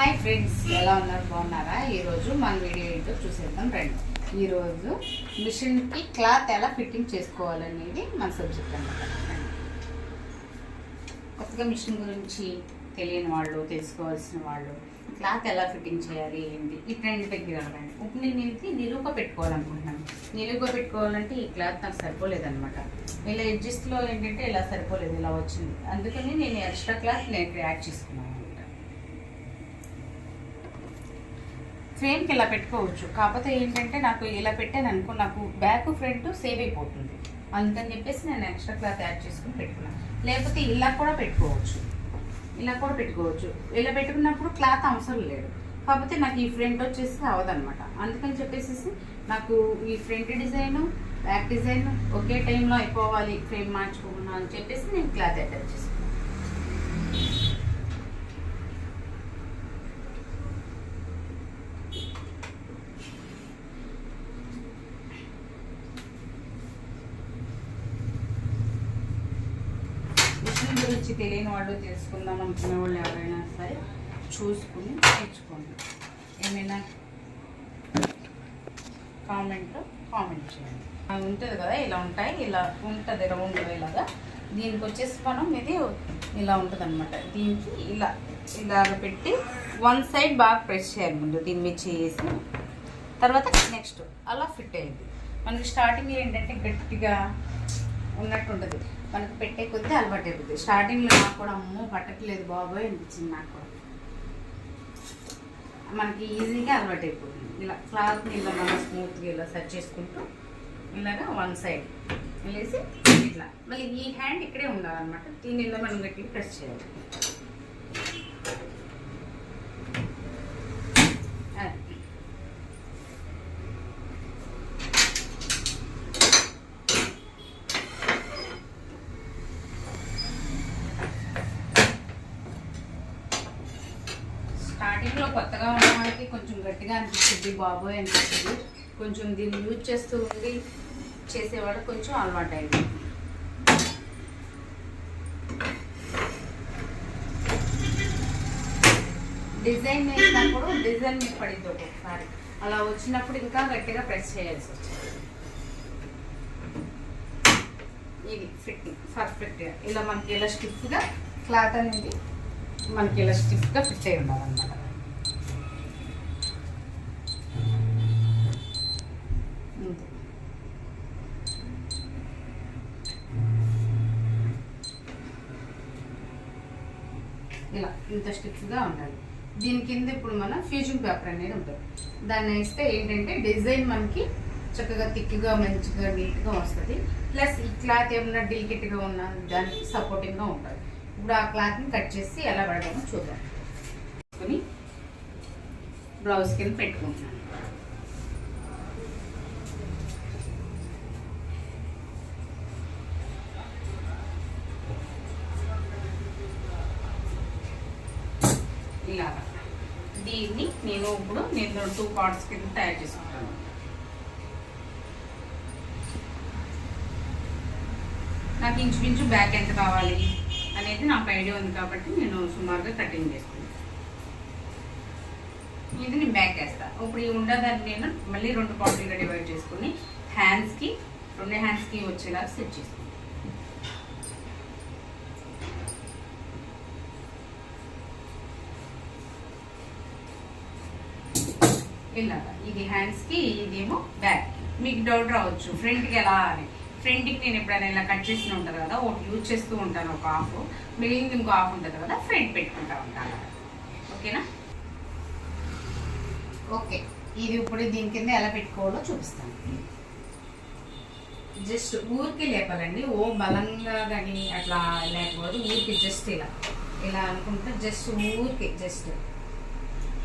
Hi friends ఎలా ఉన్నారు? బాగున్నారా? ఈరోజు మన వీడియో ఏంటో చూసేద్దాం రండి. ఈరోజు మిషన్కి క్లాత్ ఎలా ఫిట్టింగ్ చేసుకోవాలనేది మన సబ్జెక్ట్ అన్నమాట. కొత్తగా మిషన్ గురించి తెలియని వాళ్ళు తెలుసుకోవాల్సిన వాళ్ళు క్లాత్ ఎలా ఫిట్టింగ్ చేయాలి ఏంటి? ఈ ట్రెండ్ దగ్గర రండి ఇప్పుడు నేను ఇది నిలువుక పెట్టుకోవాలనుకుంటున్నాను. నిలువుగా పెట్టుకోవాలంటే ఈ క్లాత్ నాకు సరిపోలేదనమాట ఇలా ఎడ్జస్ట్లో ఏంటంటే ఇలా సరిపోలేదు ఇలా వచ్చింది. అందుకని నేను ఎక్స్ట్రా క్లాత్ నేను యాడ్ చేసుకున్నాను అనమాట ఫ్రేమ్కి ఇలా పెట్టుకోవచ్చు. కాకపోతే ఏంటంటే నాకు ఇలా పెట్టాను అనుకో నాకు బ్యాక్ ఫ్రంట్ సేవ్ అయిపోతుంది. అందుకని చెప్పేసి నేను ఎక్స్ట్రా క్లాత్ యాడ్ చేసుకుని పెట్టుకున్నాను లేకపోతే ఇలా కూడా పెట్టుకోవచ్చు. ఇలా కూడా పెట్టుకోవచ్చు. ఇలా పెట్టుకున్నప్పుడు క్లాత్ అవసరం లేదు. కాకపోతే నాకు ఈ ఫ్రంట్ వచ్చేసి అవదనమాట అందుకని చెప్పేసి నాకు ఈ ఫ్రంట్ డిజైను బ్యాక్ డిజైన్ ఒకే టైంలో అయిపోవాలి ఫ్రేమ్ మార్చుకోకుండా అని చెప్పేసి నేను క్లాత్ అటాచ్ చేసుకున్నాను రుచి తెలియని వాళ్ళు చేసుకుందాం అనుకునే వాళ్ళు ఎవరైనా సరే చూసుకుని నేర్చుకోండి. ఏమైనా కామెంట్ కామెంట్ చేయండి. ఉంటుంది కదా ఇలా ఉంటాయి ఇలా ఉంటుంది రౌండ్ ఇలాగా. దీనికి వచ్చేసి మనం ఇది ఇలా ఉంటుంది అనమాట దీనికి ఇలా ఇలాగ పెట్టి వన్ సైడ్ బాగా ప్రెస్ చేయాలి ముందు దీని మీద చేసి. తర్వాత నెక్స్ట్ అలా ఫిట్ అయ్యింది. మనకి స్టార్టింగ్ ఏంటంటే గట్టిగా ఉన్నట్టు ఉంటుంది మనకు పెట్టే కొద్దీ అలవాటు అయిపోతుంది స్టార్టింగ్లో నాకు కూడా అమ్మో పట్టట్లేదు బాబోయ్ అనిపించింది నాకు కూడా. మనకి ఈజీగా అలవాటు అయిపోతుంది. ఇలా క్లాత్ని ఇలా మనం స్మూత్గా ఇలా సెట్ చేసుకుంటూ ఇలాగా వన్ సైడ్ వెళ్ళేసి ఇట్లా. మళ్ళీ ఈ హ్యాండ్ ఇక్కడే ఉండాలన్నమాట. దీని ఇలా మనం గట్టిగా ప్రెస్ చేయాలి అది. స్టార్టింగ్లో కొత్తగా ఉన్న వాళ్ళకి కొంచెం గట్టిగా అనిపిస్తుంది బాబోయ్ అనిపిస్తుంది. కొంచెం దీన్ని యూజ్ చేస్తూ ఉండి చేసేవాడు కొంచెం అలవాటు అయింది డిజైన్ వేసినప్పుడు డిజైన్ మీకు పడింది ఒక్కొక్కసారి. అలా వచ్చినప్పుడు ఇంకా గట్టిగా ప్రెస్ చేయాల్సి వచ్చింది. ఇది ఫిట్టింగ్ పర్ఫెక్ట్గా. ఇలా మనకి ఇలా స్టిఫ్గా క్లాత్ అనేది మనకి ఇలా స్టిఫ్గా ఫిట్ అయి ఉండాలన్నమాట. ఇలా ఇంత స్టిక్స్గా ఉండాలి. దీని కింద ఇప్పుడు మన ఫ్యూజింగ్ పేపర్ అనేది ఉంటుంది. దాన్ని వేస్తే ఏంటంటే డిజైన్ మనకి చక్కగా థిక్గా మంచిగా నీట్గా వస్తుంది. ప్లస్ ఈ క్లాత్ ఏమన్నా డెలికేట్గా ఉన్న దానికి సపోర్టింగ్గా ఉంటుంది. ఇప్పుడు ఆ క్లాత్ని కట్ చేసి ఎలా పెడదామో చూద్దాం. కొని బ్లౌజ్ కింద పెట్టుకుంటున్నాను. ఇలాగా. దీన్ని నేను ఇప్పుడు నేను టూ పార్ట్స్ కింద తయారు చేసుకుంటాను. నాకు ఇంచుమించు బ్యాక్ ఎంత కావాలి అనేది నాకు ఐడియా ఉంది కాబట్టి నేను సుమారుగా కటింగ్ చేసుకున్నాను ఇది నేను బ్యాక్ వేస్తాను ఇప్పుడు ఈ ఉండదాన్ని నేను మళ్ళీ రెండు పార్ట్లుగా డివైడ్ చేసుకుని హ్యాండ్స్కి రెండు హ్యాండ్స్కి వచ్చేలాగా సెట్ చేసుకున్నాను ఇలాగా. ఇది హ్యాండ్స్కి ఇదేమో బ్యాక్ మీకు డౌట్ రావచ్చు ఫ్రంట్కి ఎలా అని. ఫ్రంట్కి నేను ఎప్పుడైనా ఇలా కట్ చేసి ఉంటుంది కదా ఒకటి యూజ్ చేస్తూ ఉంటాను ఒక హాఫ్ మిగిలింది ఇంకో హాఫ్ ఉంటుంది కదా ఫ్రంట్ పెట్టుకుంటా ఉంటాను ఓకేనా? ఓకే. ఇది ఇప్పుడు దీని కింద ఎలా పెట్టుకోవాలో చూపిస్తాను. జస్ట్ ఊరికి లేపాలండి. ఓ బలంగా కానీ అట్లా లేకపోతే ఊరికి జస్ట్ ఇలా. ఇలా అనుకుంటే జస్ట్ ఊరికి జస్ట్.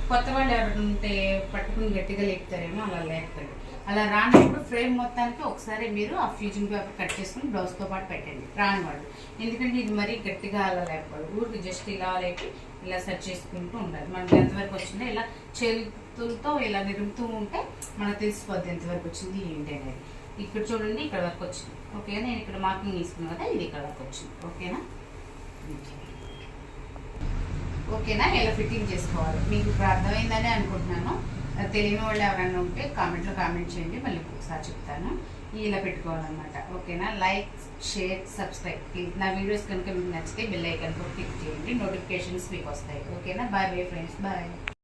కొత్త వాళ్ళు ఎవరు ఉంటే పట్టుకుని గట్టిగా లేపుతారేమో అలా లేపుతాడు అలా రానప్పుడు ఫ్రేమ్ మొత్తానికి ఒకసారి మీరు ఆ ఫ్యూజింగ్ పేపర్ కట్ చేసుకుని బ్లౌజ్తో పాటు పెట్టండి. రాని వాళ్ళు ఎందుకంటే ఇది మరీ గట్టిగా అలా లేకపోదు ఊరికి జస్ట్ ఇలా లేపి ఇలా సెట్ చేసుకుంటూ ఉండాలి. మనకి ఎంతవరకు వచ్చిందో ఇలా చేతులతో ఇలా నిరుపుతూ ఉంటే మనకు తెలిసిపోద్ది ఎంతవరకు వచ్చింది ఏంటి అనేది. ఇక్కడ చూడండి ఇక్కడ వరకు వచ్చింది. ఓకే నేను ఇక్కడ మార్కింగ్ తీసుకున్నాను కదా ఇది ఇక్కడ వరకు వచ్చింది. ఓకేనా? ఓకేనా? ఇలా ఫిట్టింగ్ చేసుకోవాలి? మీకు ఇప్పుడు అర్థమైందని అనుకుంటున్నాను. తెలియని వాళ్ళు ఎవరైనా ఉంటే కామెంట్లో కామెంట్ చేయండి మళ్ళీ ఒకసారి చెప్తాను. ఇలా పెట్టుకోవాలన్నమాట. ఓకేనా? Like share subscribe. ప్లీజ్ నా వీడియోస్ కనుక మీకు నచ్చితే బెల్ ఐకన్ క్లిక్ చేయండి. నోటిఫికేషన్స్ మీకు వస్తాయి. ఓకేనా? Bye bye friends. బాయ్.